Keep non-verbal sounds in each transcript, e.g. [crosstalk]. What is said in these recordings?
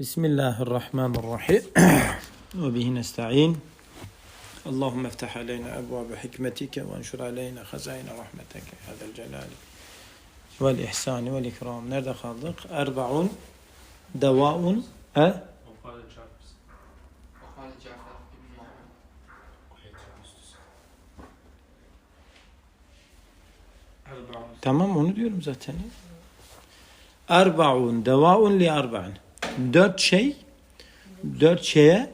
Bismillahirrahmanirrahim. Ve bihi nesta'in. Allahümme iftah aleyna ebvabe hikmetike ve enşur aleyna hazayna rahmeteke. Hadel celali. Vel ihsani vel ikram. Nerede kaldık? Erbaun. Devaun. E? Tamam onu diyorum zaten. Erbaun. Devaun li erba'in. Dört şey dört şeye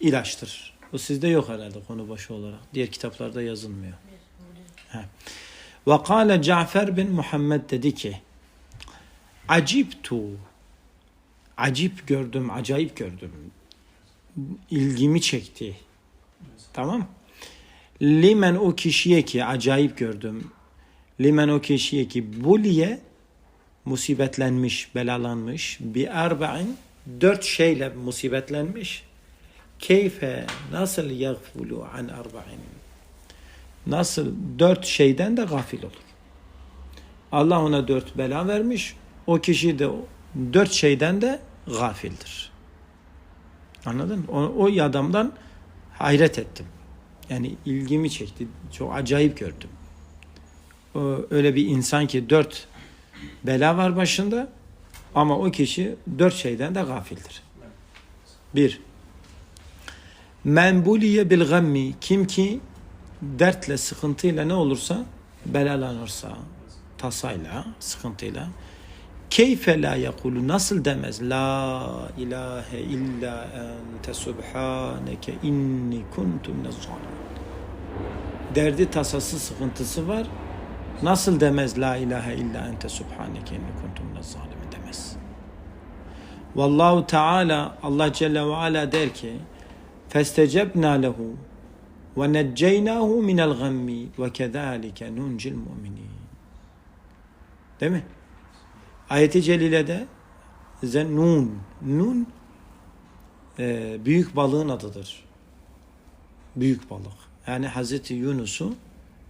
ilaçtır. Bu sizde yok herhalde konu başı olarak. Diğer kitaplarda yazılmıyor. Ve kâle Cafer bin Muhammed dedi ki Aciptu Acip gördüm, acayip gördüm. İlgimi çekti. Tamam. Limen o kişiye ki acayip gördüm. Limen o kişiye ki buliye musibetlenmiş, belalanmış. Bir erba'in dört şeyle musibetlenmiş. Keyfe nasıl yagfulu an erba'in nasıl dört şeyden de gafil olur. Allah ona dört bela vermiş. O kişi de dört şeyden de gafildir. Anladın mı? O, o adamdan hayret ettim. Yani ilgimi çekti. Çok acayip gördüm. Öyle bir insan ki dört bela var başında ama o kişi dört şeyden de gafildir. Bir, menbuliye bil gammi. Kim ki dertle, sıkıntıyla ne olursa belalanırsa, tasayla, sıkıntıyla keyfe la yakulu nasıl demez? La ilahe illa ente subhaneke inni kuntu minez derdi tasası sıkıntısı var nasıl demez la ilahe illa ente subhaneke inni kuntu minez zalimin demez Vallahu Teala Allah Celle ve Ala der ki festecebna lehu ve necceynahu minel gammi ve kezalike nuncil mu'minin. Değil mi? Ayeti celilede nun nun e, büyük balığın adıdır. Büyük balık. Yani Hazreti Yunus'u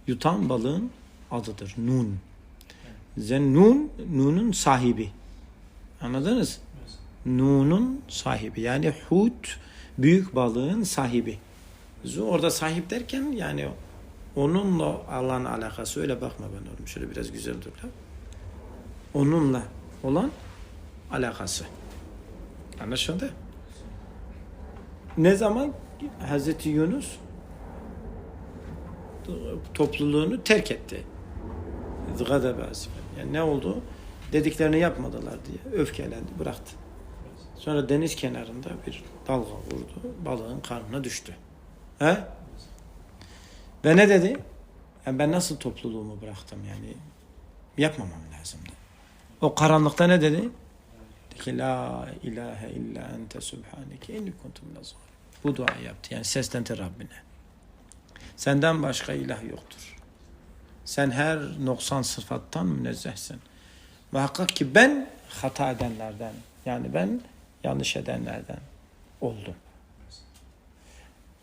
yutan balığın adıdır. Nun. Zen nun nunun sahibi. Anladınız? Nun'un sahibi. Yani hut büyük balığın sahibi. Orada sahip derken yani onunla Allah'ın alakası öyle bakma ben oğlum. Şöyle biraz güzel dur. la. Onunla olan alakası. Anlaşıldı? Ne zaman Hazreti Yunus topluluğunu terk etti. Asifen. Yani ne oldu? Dediklerini yapmadılar diye öfkelendi, bıraktı. Sonra deniz kenarında bir dalga vurdu. Balığın karnına düştü. He? Ve ne dedi? Yani ben nasıl topluluğumu bıraktım yani yapmamam lazımdı. O karanlıkta ne dedi? Dedi ki la ilahe illa ente subhaneke inni kuntum Bu dua yaptı. Yani seslendi Rabbine. Senden başka ilah yoktur. Sen her noksan sıfattan münezzehsin. Muhakkak ki ben hata edenlerden yani ben yanlış edenlerden oldum.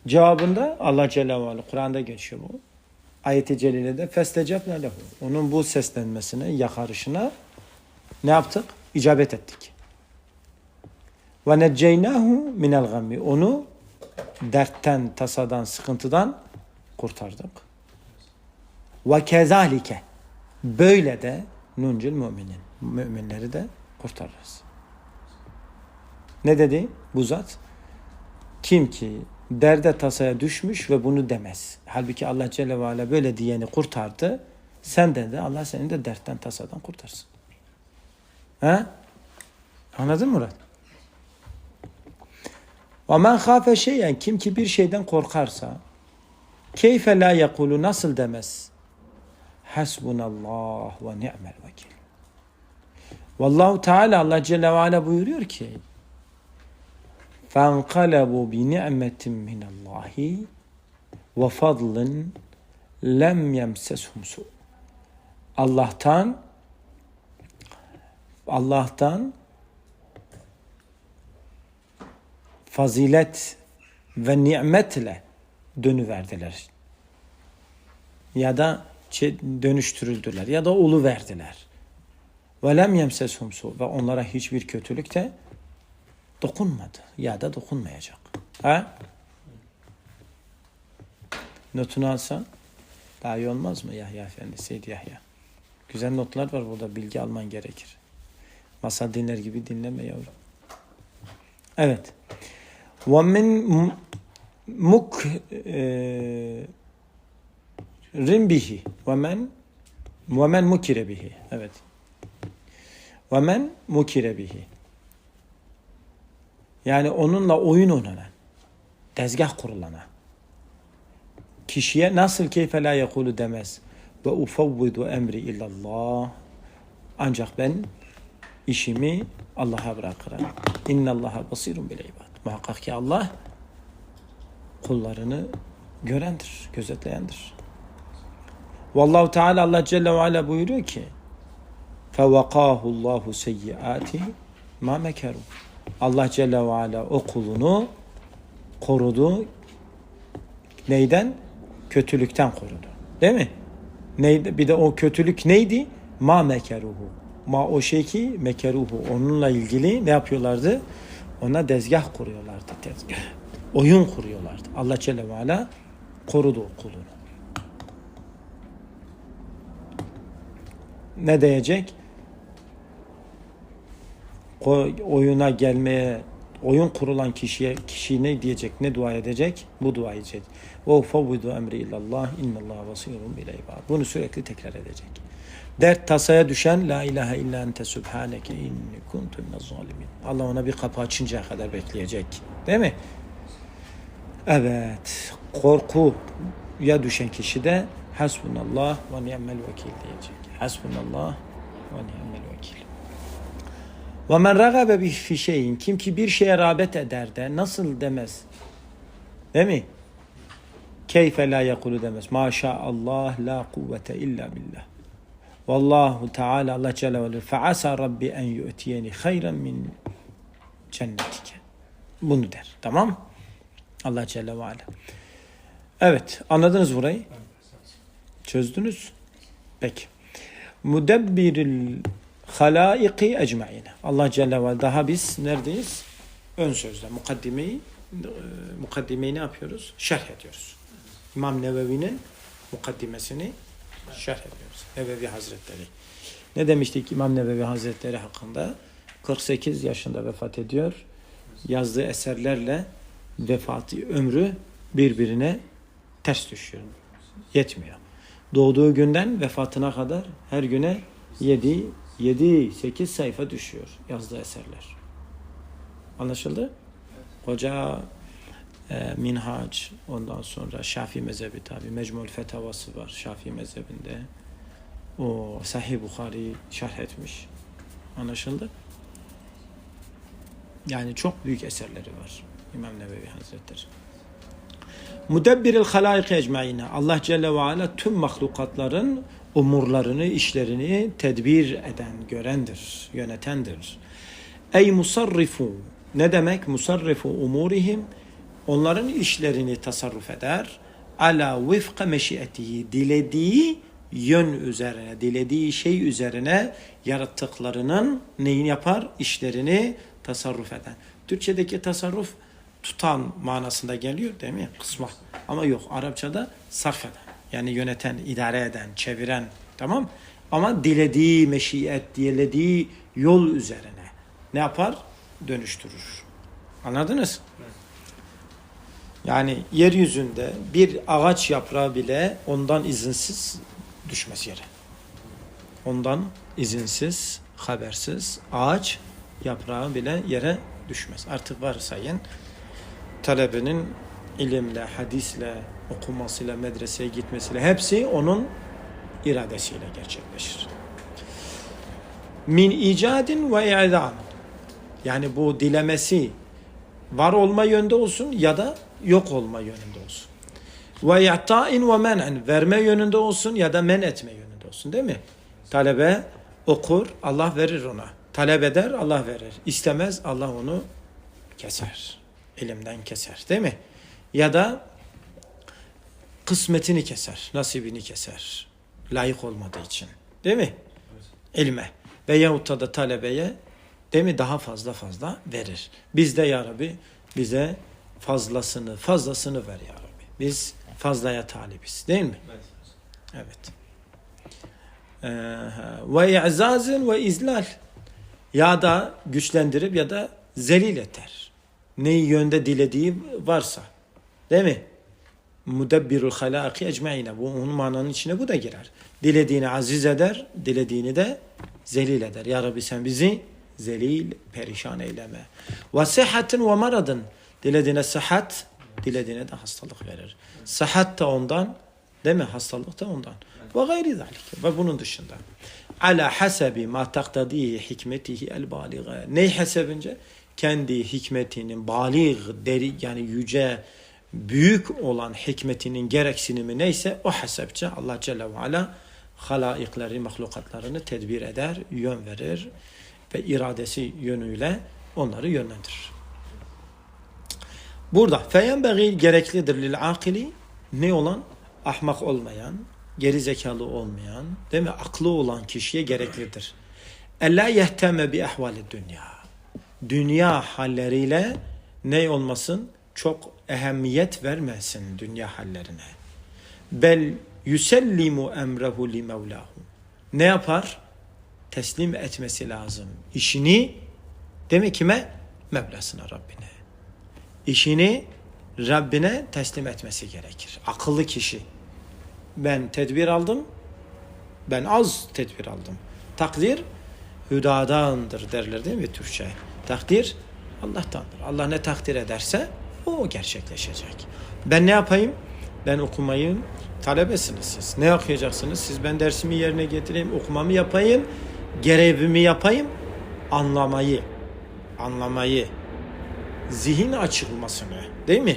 Cevabında Allah Celle ve Ala Kur'an'da geçiyor bu. Ayet-i Celile'de festecebne lehu. Onun bu seslenmesine, yakarışına ne yaptık? İcabet ettik. Ve necceynahu minel gammi. Onu dertten, tasadan, sıkıntıdan kurtardık. Ve kezalike. Böyle de nuncil müminin. Müminleri de kurtarırız. Ne dedi bu zat? Kim ki derde tasaya düşmüş ve bunu demez. Halbuki Allah Celle ve Ala böyle diyeni kurtardı. Senden de Allah seni de dertten tasadan kurtarsın. He? Anladın mı Murat? Men khafe şeyen kim ki bir şeyden korkarsa keyfe la yakulu nasıl demez? Hasbunallah ve ni'mel vekil. Vallahu Teala Allah Celle ve Ala buyuruyor ki فَانْقَلَبُوا بِنِعْمَةٍ مِّنَ اللّٰهِ وَفَضْلٍ لَمْ يَمْسَسْهُمْ سُوء Allah'tan Allah'tan fazilet ve nimetle dönüverdiler. Ya da çe- dönüştürüldüler ya da ulu verdiler. Ve lem yemseshum su ve onlara hiçbir kötülük de Dokunmadı. Ya da dokunmayacak. Ha? Notunu alsan daha iyi olmaz mı Yahya Efendi, Seyyid Yahya? Güzel notlar var burada. Bilgi alman gerekir. Masal dinler gibi dinleme yavrum. Evet. وَمِنْ muk e, rin bihi ve men ve men mukire bihi. Evet. Ve men mukire bihi. Yani onunla oyun oynanan, tezgah kurulana. Kişiye nasıl keyfe la yekulu demez. Ve ufavvidu emri illallah. Ancak ben işimi Allah'a bırakırım. İnnallaha basirun bil ibad. Muhakkak ki Allah kullarını görendir, gözetleyendir. Vallahu Teala Allah Celle ve Ala buyuruyor ki فَوَقَاهُ اللّٰهُ سَيِّئَاتِ ma mekaru. Allah Celle ve Ala o kulunu korudu. Neyden? Kötülükten korudu. Değil mi? Neydi? Bir de o kötülük neydi? Ma mekeruhu. Ma o şey ki mekeruhu. Onunla ilgili ne yapıyorlardı? Ona dezgah kuruyorlardı. Tezgah. Oyun kuruyorlardı. Allah Celle ve Ala korudu o kulunu. Ne diyecek? Ko- oyuna gelmeye oyun kurulan kişiye kişi ne diyecek ne dua edecek? Bu dua edecek. Ve ufavvidu emri illallah innallaha basirun bil ibad bunu sürekli tekrar edecek. Dert tasaya düşen la ilahe illa ente subhaneke inni kuntu zalimin. Allah ona bir kapı açıncaya kadar bekleyecek. Değil mi? Evet. Korkuya düşen kişi de hasbunallah ve ni'mel vekil diyecek hasbunallah ve ni'mel vekil ve men ragabe fi şeyin kim ki bir şeye rağbet eder de nasıl demez? Değil mi? Keyfe la yekulu demez. Maşaallah la kuvvete illa billah. Vallahu Teala Allah Celle ve fe asa rabbi en yu'tiyeni hayran min cennetike. Bunu der. Tamam? Allah Celle ve Ala. Evet. Anladınız burayı? Çözdünüz? Peki. Mudebbiril halaiki ecmaine. Allah Celle ve daha biz neredeyiz? Ön sözde mukaddimeyi e, mukaddimeyi ne yapıyoruz? Şerh ediyoruz. İmam Nevevi'nin mukaddimesini şerh ediyoruz. Nevevi Hazretleri. Ne demiştik İmam Nevevi Hazretleri hakkında? 48 yaşında vefat ediyor. Yazdığı eserlerle vefatı ömrü birbirine ters düşüyor. Yetmiyor. Doğduğu günden vefatına kadar her güne 7 7-8 sayfa düşüyor yazdığı eserler. Anlaşıldı? Koca e, Minhac, ondan sonra Şafii mezhebi tabi, Mecmul Fetavası var Şafii mezhebinde. O Sahih Bukhari şerh etmiş. Anlaşıldı? Yani çok büyük eserleri var İmam Nevevi Hazretleri. Mudebbiril halaik ecmaine. Allah Celle ve Ala tüm mahlukatların umurlarını, işlerini tedbir eden, görendir, yönetendir. Ey musarrifu. Ne demek? Musarrifu umurihim. Onların işlerini tasarruf eder. Ala vifka meşiyetihi. Dilediği yön üzerine, dilediği şey üzerine yarattıklarının neyini yapar? İşlerini tasarruf eden. Türkçedeki tasarruf tutan manasında geliyor değil mi? Kısma. Ama yok Arapçada sarf eden. Yani yöneten, idare eden, çeviren. Tamam Ama dilediği meşiyet, dilediği yol üzerine ne yapar? Dönüştürür. Anladınız? Yani yeryüzünde bir ağaç yaprağı bile ondan izinsiz düşmez yere. Ondan izinsiz, habersiz ağaç yaprağı bile yere düşmez. Artık varsayın talebenin ilimle, hadisle, okumasıyla, medreseye gitmesiyle hepsi onun iradesiyle gerçekleşir. Min icadin ve i'dan. Yani bu dilemesi var olma yönde olsun ya da yok olma yönünde olsun. Ve ya'tain ve men'en. Verme yönünde olsun ya da men etme yönünde olsun değil mi? Talebe okur, Allah verir ona. Talep eder, Allah verir. İstemez, Allah onu keser. Elimden keser değil mi? Ya da kısmetini keser, nasibini keser. Layık olmadığı için. Değil mi? İlme. Veyahut da talebeye Değil mi? Daha fazla fazla verir. Biz de ya Rabbi bize fazlasını fazlasını ver ya Rabbi. Biz fazlaya talibiz. Değil mi? Evet. Ve i'zazın ve izlal. Ya da güçlendirip ya da zelil eter. Neyi yönde dilediği varsa. Değil mi? Mudebbirul halaki ecmaine. Bu onun mananın içine bu da girer. Dilediğini aziz eder, dilediğini de zelil eder. Ya Rabbi sen bizi zelil, perişan eyleme. Ve sıhhatin ve maradın. Dilediğine sıhhat, dilediğine de hastalık verir. Sıhhat da ondan, değil mi? Hastalık da ondan. Ve gayri zalik. Ve bunun dışında. Ala hasebi ma taktadihi hikmetihi el baliga. Ney hesebince? Kendi hikmetinin balik, deri yani yüce, büyük olan hikmetinin gereksinimi neyse o hesapça Allah Celle ve Ala halaikleri, mahlukatlarını tedbir eder, yön verir ve iradesi yönüyle onları yönlendirir. Burada feyenbeği gereklidir lil akili ne olan? Ahmak olmayan, geri zekalı olmayan, değil mi? Aklı olan kişiye gereklidir. Ella yehteme bi ahvali dünya. Dünya halleriyle ne olmasın? Çok ehemmiyet vermesin dünya hallerine. Bel yusellimu emrehu li mevlahu. Ne yapar? Teslim etmesi lazım. İşini demek kime? Mevlasına Rabbine. İşini Rabbine teslim etmesi gerekir. Akıllı kişi. Ben tedbir aldım. Ben az tedbir aldım. Takdir hüdadandır derler değil mi Türkçe? Takdir Allah'tandır. Allah ne takdir ederse o gerçekleşecek. Ben ne yapayım? Ben okumayı talebesiniz siz. Ne okuyacaksınız? Siz ben dersimi yerine getireyim, okumamı yapayım, görevimi yapayım, anlamayı, anlamayı, zihin açılmasını değil mi?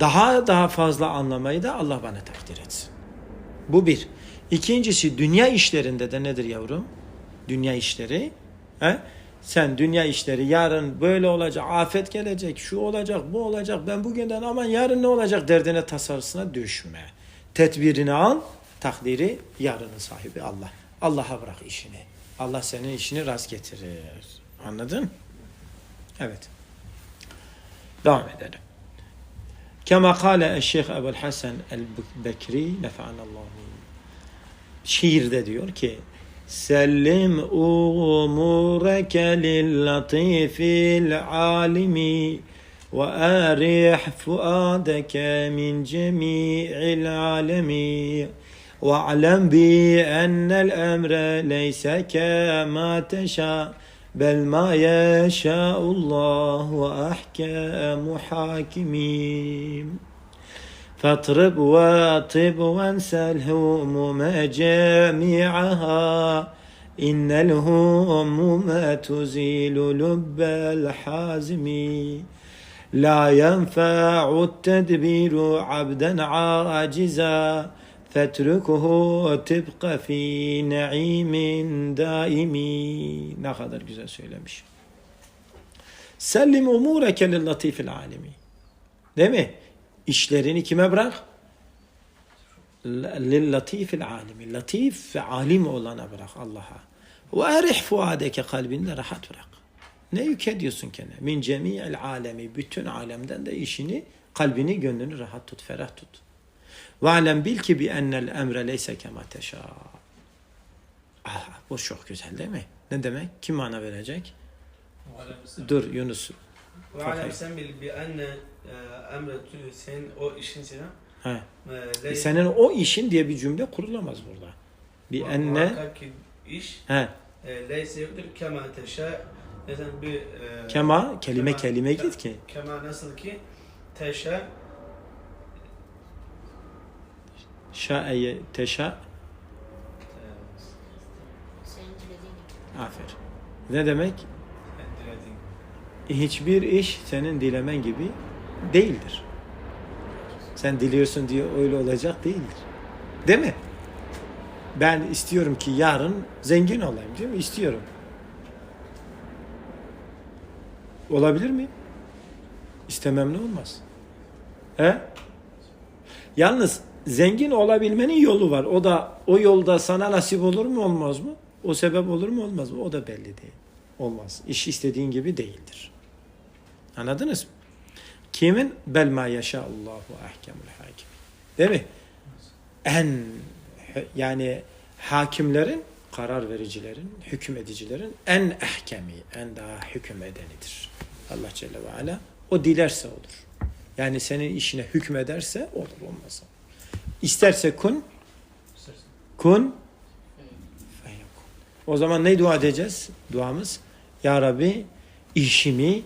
Daha daha fazla anlamayı da Allah bana takdir etsin. Bu bir. İkincisi dünya işlerinde de nedir yavrum? Dünya işleri. He? Sen dünya işleri yarın böyle olacak, afet gelecek, şu olacak, bu olacak. Ben bugünden aman yarın ne olacak derdine tasarısına düşme. Tedbirini al, takdiri yarının sahibi Allah. Allah'a bırak işini. Allah senin işini rast getirir. Anladın? Evet. Devam edelim. Kema kâle Şeyh Ebul Hasan el-Bekri nefa'anallahu Şiirde diyor ki سلم أمورك للطيف العالم وأرح فؤادك من جميع العالم. واعلم بأن الأمر ليس كما تشاء بل ما يشاء الله وأحكم حاكمين. فاطرب واطب وانسى الهموم جميعها إن الهموم تزيل لب الحازم لا ينفع التدبير عبدا عاجزا فاتركه تبقى في نعيم دائم ne kadar güzel söylemiş. Sellim umureke lil latifil alemi. Değil mi? İşlerini kime bırak? Lillatifil alimi. Latif ve alim olana bırak Allah'a. Ve erih fuadeke kalbinde rahat bırak. Ne yük ediyorsun kendine? Min cemi'il alemi. Bütün alemden de işini, kalbini, gönlünü rahat tut, ferah tut. Ve alem bil ki bi ennel emre leyse kema teşâ. Ah, bu çok güzel değil mi? Ne demek? Kim mana verecek? Dur Yunus. Ve alem sen bil bi enne ee, emretü sen o işin senin. Ee, e, senin o işin diye bir cümle kurulamaz burada. Bir enne. iş. He. E, Leyse yoktur kema teşe. Mesela bir e, kema kelime kema, kelime git ki. Kema nasıl ki teşe şa'eye teşa Aferin. Ne demek? Hiçbir iş senin dilemen gibi değildir. Sen diliyorsun diye öyle olacak değildir. Değil mi? Ben istiyorum ki yarın zengin olayım değil mi? İstiyorum. Olabilir mi? İstemem ne olmaz? He? Yalnız zengin olabilmenin yolu var. O da o yolda sana nasip olur mu olmaz mı? O sebep olur mu olmaz mı? O da belli değil. olmaz. İş istediğin gibi değildir. Anladınız mı? Kimin? Bel ma yeşâallahu ahkemul hakim. Değil mi? En yani hakimlerin, karar vericilerin, hüküm edicilerin en ehkemi, en daha hüküm edenidir. Allah Celle ve Ala. O dilerse olur. Yani senin işine hükmederse olur olmaz. İsterse kun, kun. O zaman ne dua edeceğiz? Duamız Ya Rabbi işimi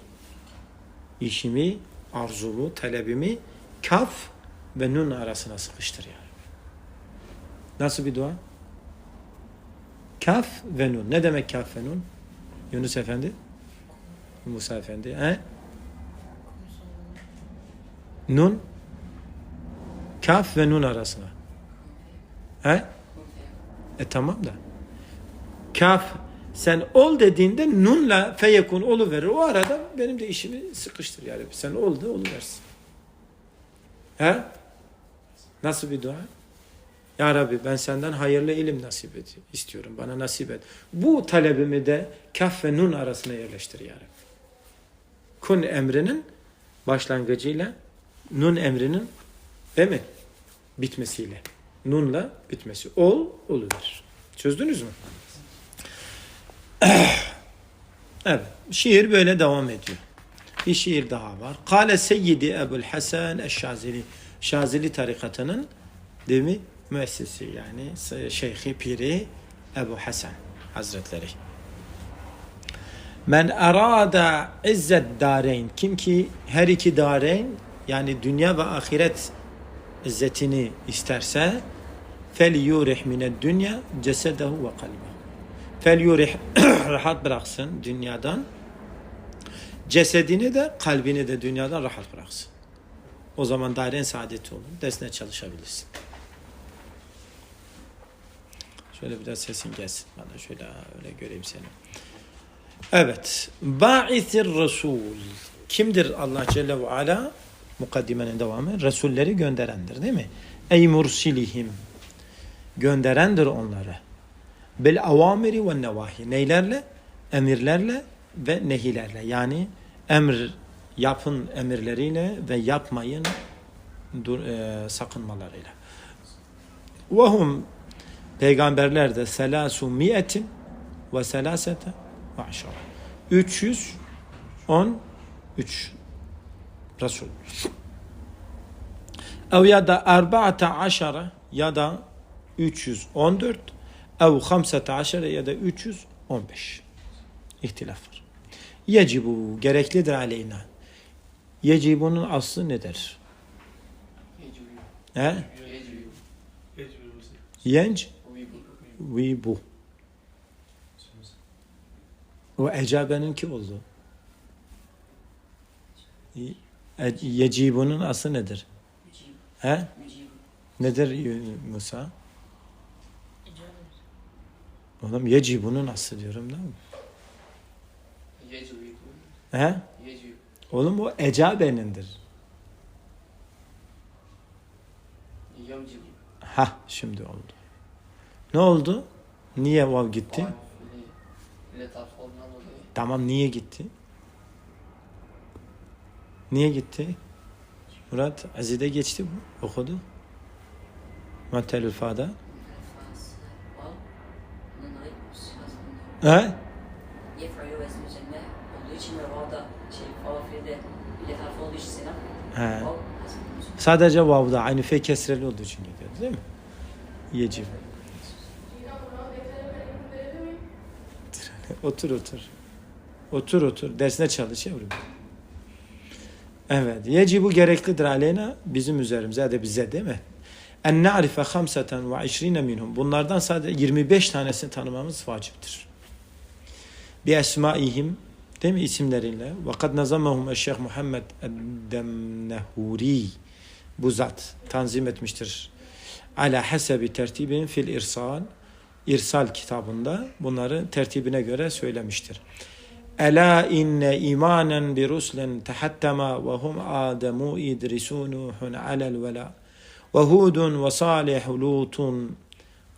işimi, arzumu, talebimi kaf ve nun arasına sıkıştır ya Rabbi. Nasıl bir dua? Kaf ve nun. Ne demek kaf ve nun? Yunus Efendi? Musa Efendi. He? Nun kaf ve nun arasına. He? E tamam da. Kaf sen ol dediğinde nunla feyekun olu verir. O arada benim de işimi sıkıştır yani. Sen ol de oluversin. He? Nasıl bir dua? Ya Rabbi ben senden hayırlı ilim nasip et istiyorum. Bana nasip et. Bu talebimi de kaf ve nun arasına yerleştir ya Rabbi. Kun emrinin başlangıcıyla nun emrinin değil mi? Bitmesiyle. Nunla bitmesi. Ol, oluver. Çözdünüz mü? [coughs] Evet. Şiir böyle devam ediyor. Bir şiir daha var. Kale Seyyidi Ebul Hasan Eşşazili. Şazili tarikatının değil mi? Müessisi yani şeyhi piri Ebu Hasan Hazretleri. Men arada izzet dareyn. Kim ki her iki dareyn yani dünya ve ahiret izzetini isterse fel yurih mined dünya cesedehu ve kalbehu. Fel yurih [clears throat] rahat bıraksın dünyadan. Cesedini de kalbini de dünyadan rahat bıraksın. O zaman dairen saadeti olur. Dersine çalışabilirsin. Şöyle biraz sesin gelsin bana. Şöyle öyle göreyim seni. Evet. Ba'ithir Resul. Kimdir Allah Celle ve Ala? Mukaddimenin devamı. Resulleri gönderendir değil mi? Ey mursilihim. Gönderendir onları. Bil avamiri ve nevahi. Neylerle? Emirlerle ve nehilerle. Yani emr yapın emirleriyle ve yapmayın dur, e, sakınmalarıyla. Ve hum peygamberler de selasu miyetin ve selasete ve aşara. 313 Resul. Ev ya da arba'ate aşara ya da 314 ev hamsete aşara ya da 315 ihtilaf var. Yecibu gereklidir aleyna. Yecibunun aslı nedir? Yecüyü. He? Yenc Uygun. ve bu. O ecabeninki oldu. E- Yecibunun aslı nedir? He? Nedir Musa? Oğlum yecibunun aslı diyorum değil mi? Yecüyü. He? Yecüyü. Oğlum o ecabenindir. Yemcüyü. Ha şimdi oldu. Ne oldu? Niye vav gitti? Tamam niye gitti? Niye gitti? Murat Azize geçti bu. Okudu. Matelül Fa'da. He? Yef'alü vezn üzerine olduğu için ve vavda şey bile tarafı olduğu için selam. He. Vav. Sadece vavda aynı fe kesreli olduğu için gidiyor değil mi? Yecib. otur otur. Otur otur. Dersine çalış yavrum. Evet. Yecibu gereklidir aleyna bizim üzerimize da bize değil mi? En na'rife hamseten ve işrine minhum. Bunlardan sadece 25 tanesini tanımamız vaciptir. Bi esmaihim değil mi isimleriyle. Ve kad nazamahum eşşeyh Muhammed Eddemnehuri. Bu zat tanzim etmiştir. Ala hasebi tertibin fil irsal. İrsal kitabında bunları tertibine göre söylemiştir. Ela inne imanen bi rusulin tahattama ve hum Ademu İdrisu Nuhun alel vela ve Hudun ve Salih Lutun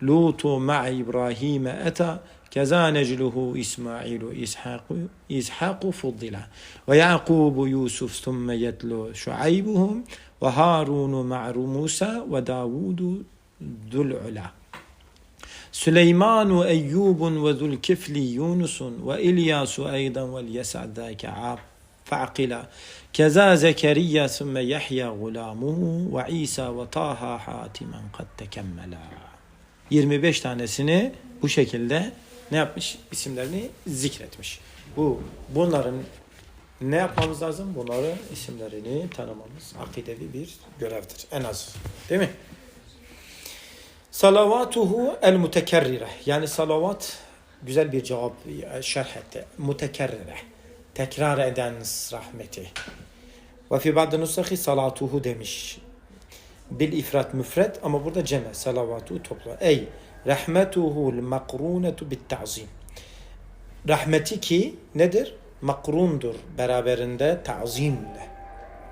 Lutu ma'a İbrahim eta كذا نجله إسماعيل إسحاق إسحاق فضل ويعقوب يوسف ثم يتلو شعيبهم وهارون مع موسى وداود ذو العلا سليمان أيوب وذو الكفل يونس وإلياس أيضا واليسع ذاك عاب فعقلا كذا زكريا ثم يحيى غلامه وعيسى وطه حاتما قد تكملا 25 tanesini bu şekilde ne yapmış? İsimlerini zikretmiş. Bu bunların ne yapmamız lazım? Bunların isimlerini tanımamız akidevi bir görevdir en az. Değil mi? Salavatuhu el mutekerrire. Yani salavat güzel bir cevap şerh etti. Mutekerrire. Tekrar eden rahmeti. Ve fi ba'd nusahi salatuhu demiş. Bil ifrat müfret ama burada ceme salavatuhu topla. Ey rahmetuhu makrunetu bit ta'zim. Rahmeti ki nedir? Makrundur beraberinde ta'zimle.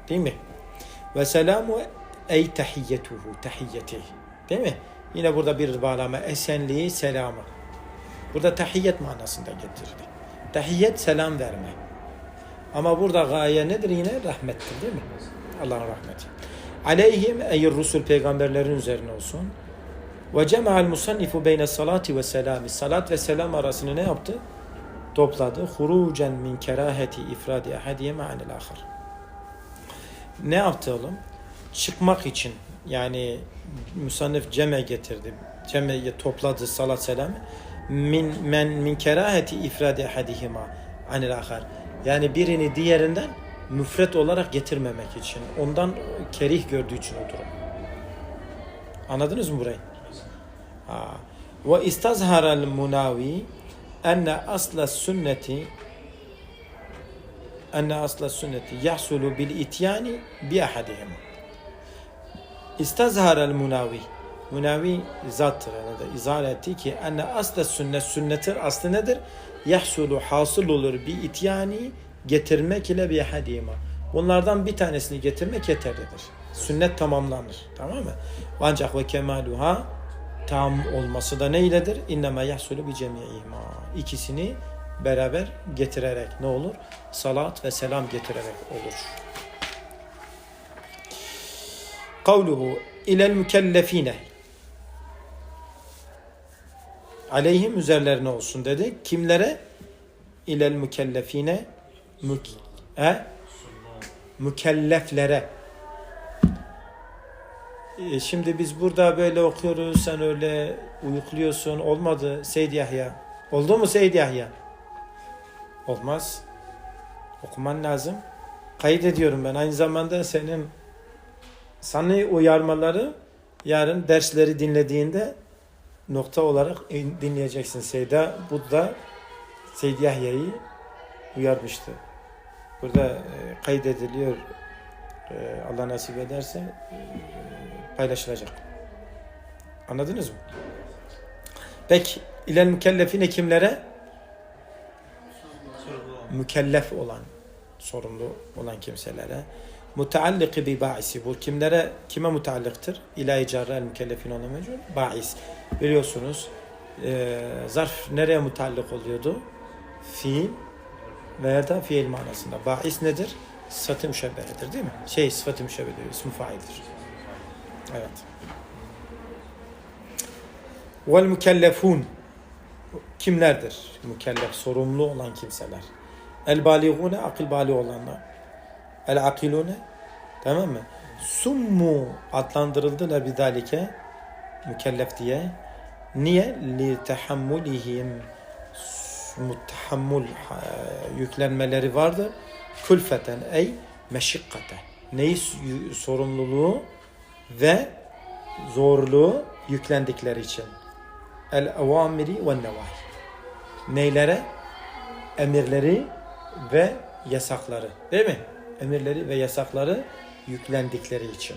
Değil mi? Ve selamu ey tahiyyetuhu tahiyyeti. Değil mi? Yine burada bir bağlama esenliği selamı. Burada tahiyyet manasında getirdi. Tahiyyet selam verme. Ama burada gaye nedir yine? Rahmettir değil mi? Allah'ın rahmeti. Aleyhim ey rusul peygamberlerin üzerine olsun. Ve cema'al musannifu beyne salati ve selami. Salat ve selam arasını ne yaptı? Topladı. Hurucen min keraheti ifradi ahadiye ma'anil ahar. Ne yaptı oğlum? Çıkmak için yani musannif ceme getirdi. Cemeye topladı salat selam. Min men min keraheti ifradi ahadihima anil ahar. Yani birini diğerinden müfret olarak getirmemek için. Ondan kerih gördüğü için o durum. Anladınız mı burayı? Ve istazharal munavi enne asla sünneti enne asla sünneti yahsulu bil ityani bi ahadihima. İstazharal munavi Munavi zattır arada izah etti ki enne asla sünnet sünnetin aslı nedir? Yahsulu hasıl olur bir ityani getirmek ile bir hadima. Bunlardan bir tanesini getirmek yeterlidir. Sünnet tamamlanır. Tamam mı? Ancak ve kemaluha tam olması da neyledir? İnneme yahsulu bi cemiyihima. İkisini beraber getirerek ne olur? Salat ve selam getirerek olur. Kavluhu ilel mükellefine aleyhim üzerlerine olsun dedi. Kimlere? İlel mükellefine mük e? mükelleflere. E, Şimdi biz burada böyle okuyoruz, sen öyle uyukluyorsun. Olmadı Seyyid Yahya. Oldu mu Seyyid Yahya? Olmaz. Okuman lazım. Kayıt ediyorum ben. Aynı zamanda senin sana uyarmaları yarın dersleri dinlediğinde nokta olarak dinleyeceksin. Seyda Budda Seyyid Yahya'yı uyarmıştı. Burada e, kaydediliyor. E, Allah nasip ederse e, paylaşılacak. Anladınız mı? Peki ilel mükellefine kimlere? Mükellef olan, sorumlu olan kimselere. Mutealliki bi ba'isi. Bu kimlere, kime muteallıktır? İlahi carrel mükellefin ona mecbur. Ba'is. Biliyorsunuz e, zarf nereye mutallık oluyordu? Fiil veya da fiil manasında. Ba'is nedir? Sıfat-ı müşebbehedir değil mi? Şey sıfat-ı müşebbehedir. İsmi faildir. Evet. Vel mükellefun kimlerdir? Mükellef, sorumlu olan kimseler. El baligune, akıl bali olanlar. El akilune, tamam mı? Summu adlandırıldılar bidalike mükellef diye. Niye? Li tehammülihim mutahammül yüklenmeleri vardır. Külfeten ey meşikkate. Neyi sorumluluğu ve zorluğu yüklendikleri için. El evamiri ve nevahi. Neylere? Emirleri ve yasakları. Değil mi? Emirleri ve yasakları yüklendikleri için.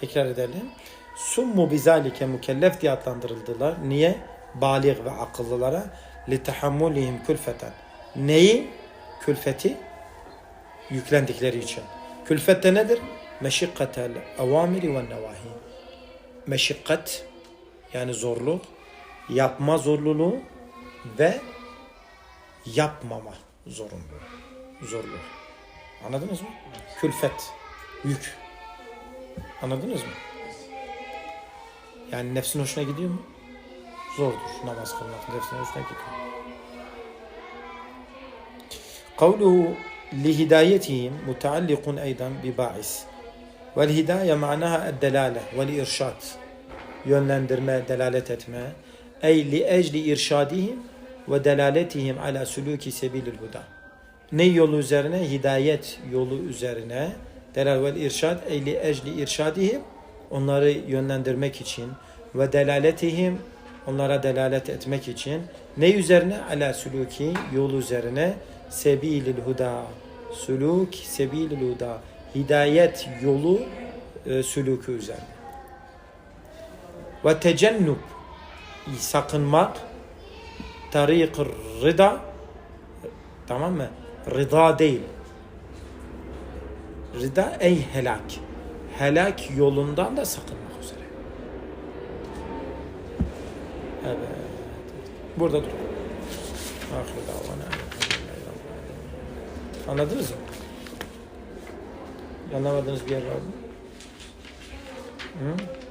Tekrar edelim. Summu bizalike mükellef diye adlandırıldılar. Niye? Balik ve akıllılara li tahammülihim külfeten. Neyi? Külfeti yüklendikleri için. Külfet de nedir? Meşikkatel evamiri ve nevahi. Meşikkat yani zorluk, yapma zorluluğu ve yapmama zorunlu. Zorluğu. Anladınız mı? Külfet, yük. Anladınız mı? Yani nefsin hoşuna gidiyor mu? Zordur namaz kılmak. Nefsin hoşuna gidiyor. Kavluhu لهدايتهم متعلق أيضا بباعث والهداية معناها الدلالة والإرشاد yönlendirme, delalet etme. Ey li ecli irşadihim ve delaletihim ala suluki sebilil huda. Ne yolu üzerine? Hidayet yolu üzerine. Delal vel irşad ey li ecli irşadihim onları yönlendirmek için ve delaletihim onlara delalet etmek için ne üzerine? Ala suluki yolu üzerine sebilil huda. Suluk sebilil huda. Hidayet yolu e, suluku üzerine ve tecennub sakınmak tarik rıda tamam mı? Rıda değil. Rıda ey helak. Helak yolundan da sakınmak üzere. Evet. Burada dur. Ahir davana. Anladınız mı? Anlamadığınız bir yer var mı? Hı?